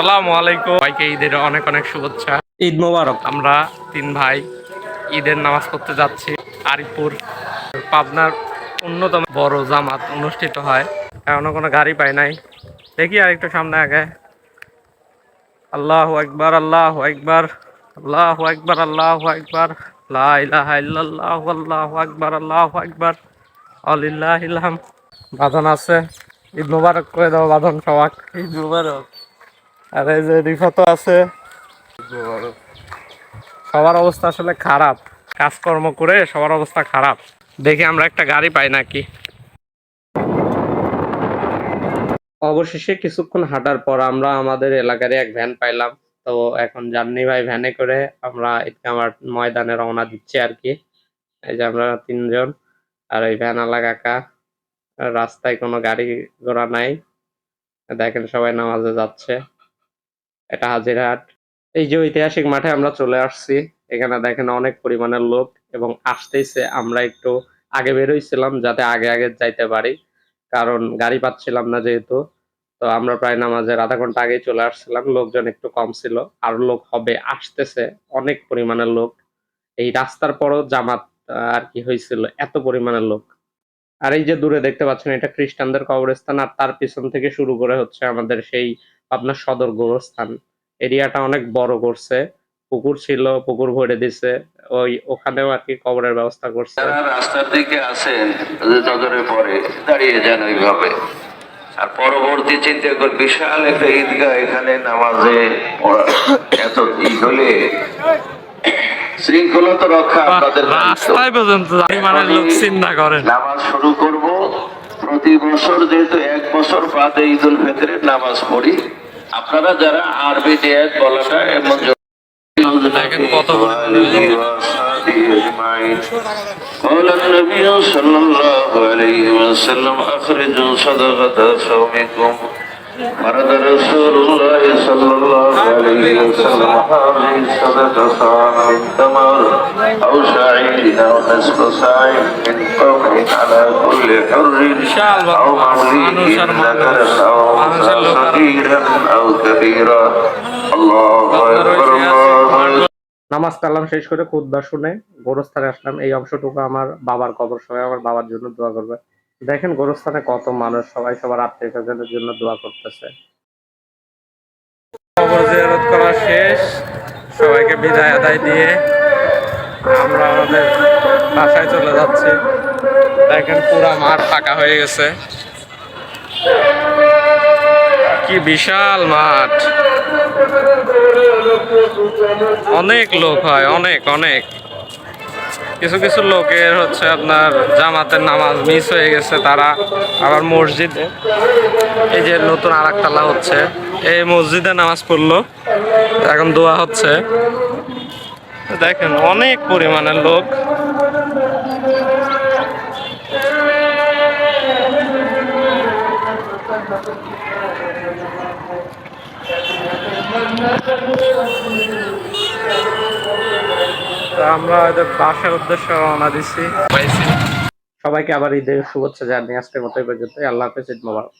আসসালামু আলাইকুম। সবাইকে ঈদের অনেক অনেক শুভেচ্ছা। ঈদ মোবারক। আমরা তিন ভাই ঈদের নামাজ পড়তে যাচ্ছি আরিপুর পাবনার অন্যতম বড় জামাত অনুষ্ঠিত হয়। এখনও কোনো গাড়ি পাই নাই। দেখি আর একটু সামনে আগে। আল্লাহ একবার আল্লাহ একবার আল্লাহ একবার আল্লাহ একবার ইল্লাল্লাহু আল্লাহু আকবার আল্লাহু আকবার বাঁধন আছে। ঈদ মোবারক করে দাও বাঁধন সবাক। ঈদ মোবারক। আর এই যে রিফাত আছে। সবার অবস্থা আসলে খারাপ। কাজকর্ম করে সবার অবস্থা খারাপ। দেখি আমরা একটা গাড়ি পাই নাকি। অবশেষে কিছুক্ষণ হাঁটার পর আমরা আমাদের এলাকারই এক ভ্যান পাইলাম। তো এখন জার্নি ভাই ভ্যানে করে আমরা মাঠ ময়দানে রওনা দিচ্ছি আর কি। এই যে আমরা তিনজন। আর এই ভ্যান আলা কাকা। রাস্তায় কোনো গাড়ি ঘোড়া নাই। দেখেন সবাই নামাজে যাচ্ছে। এটা হাজিরহাট। এই যে ঐতিহাসিক মাঠে আমরা চলে আসছি, এখানে দেখেন অনেক পরিমাণের লোক এবং আসতেইছে, আমরা একটু আগে বেরোইছিলাম যাতে আগে আগে যাইতে পারি, কারণ গাড়ি পাচ্ছিলাম না যেহেতু। তো আমরা প্রায় নামাজের আধা ঘণ্টা আগেই চলে আসছিলাম, লোকজন একটু কম ছিল, আর লোক হবে, আসতেছে অনেক পরিমাণের লোক। এই রাস্তার পরও জামাত আর কি হয়েছিল এত পরিমাণের লোক। আর এই যে দূরে দেখতে পাচ্ছেন, এটা খ্রিস্টানদের কবরস্থান, আর তার পিছন থেকে শুরু করে হচ্ছে আমাদের সেই আপনার সদর গোরস্থান। এরিয়াটা অনেক বড় করছে। পুকুর ছিল পুকুর ভরে দিছে। ওই ওখানেও আর কি কবরের ব্যবস্থা করছে। যারা রাস্তার দিকে আসেন যে নজরে পড়ে দাঁড়িয়ে যান ওইভাবে। আর পরবর্তী চিন্তা কর বিশাল একটা ঈদগাহ এখানে নামাজে এত ই হলে শৃঙ্খলা তো রক্ষা আপনাদের রাস্তায় পর্যন্ত মানে লোক চিন্তা করেন। নামাজ শুরু করব প্রতি বছর যেহেতু এক বছর বাদে ঈদ উল ফিতরের নামাজ পড়ি আপনারা যারা আরবি নিয়াত বলাটা এমন দেখেন কত قال النبي صلى الله عليه وسلم أخرجوا صدقة صومكم ورد رسول الله صلى الله عليه وسلم هذه الصدقة صاع من تمر أو شعير أو نصف صاع من قمح على كل حر বিশাল বড় أو মাঠ, مولود মানুষ আর ذكر মানুষ أو মানুষের أنثى লোক আর صغيرا أو كبيرا الله أكبر الله নামাজ কালাম শেষ করে খুদ্া শুনে গোরস্থানে আসলাম এই অংশটুকু আমার বাবার কবর সবাই আমার বাবার জন্য দোয়া করবে দেখেন গোরস্থানে কত মানুষ, সবাই সবার আত্মীয় স্বজনের জন্য দোয়া করতেছে। করা শেষ। সবাইকে বিদায় আদায় দিয়ে আমরা আমাদের বাসায় চলে যাচ্ছি। দেখেন পুরা মাঠ ফাঁকা হয়ে গেছে। কি বিশাল মাঠ। অনেক লোক হয়, অনেক অনেক। কিছু কিছু লোকের হচ্ছে আপনার জামাতের নামাজ মিস হয়ে গেছে, তারা আবার মসজিদে। এই যে নতুন আর তালা হচ্ছে, এই মসজিদে নামাজ পড়ল। এখন দোয়া হচ্ছে। দেখেন, অনেক পরিমাণের লোক। তো আমরা এদের বাসার উদ্দেশ্যে রওনা দিচ্ছি। সবাইকে আবার ঈদের শুভেচ্ছা জানিয়ে আজকের মতো এই পর্যন্ত আল্লাহ হাফেজ ঈদ মোবারক।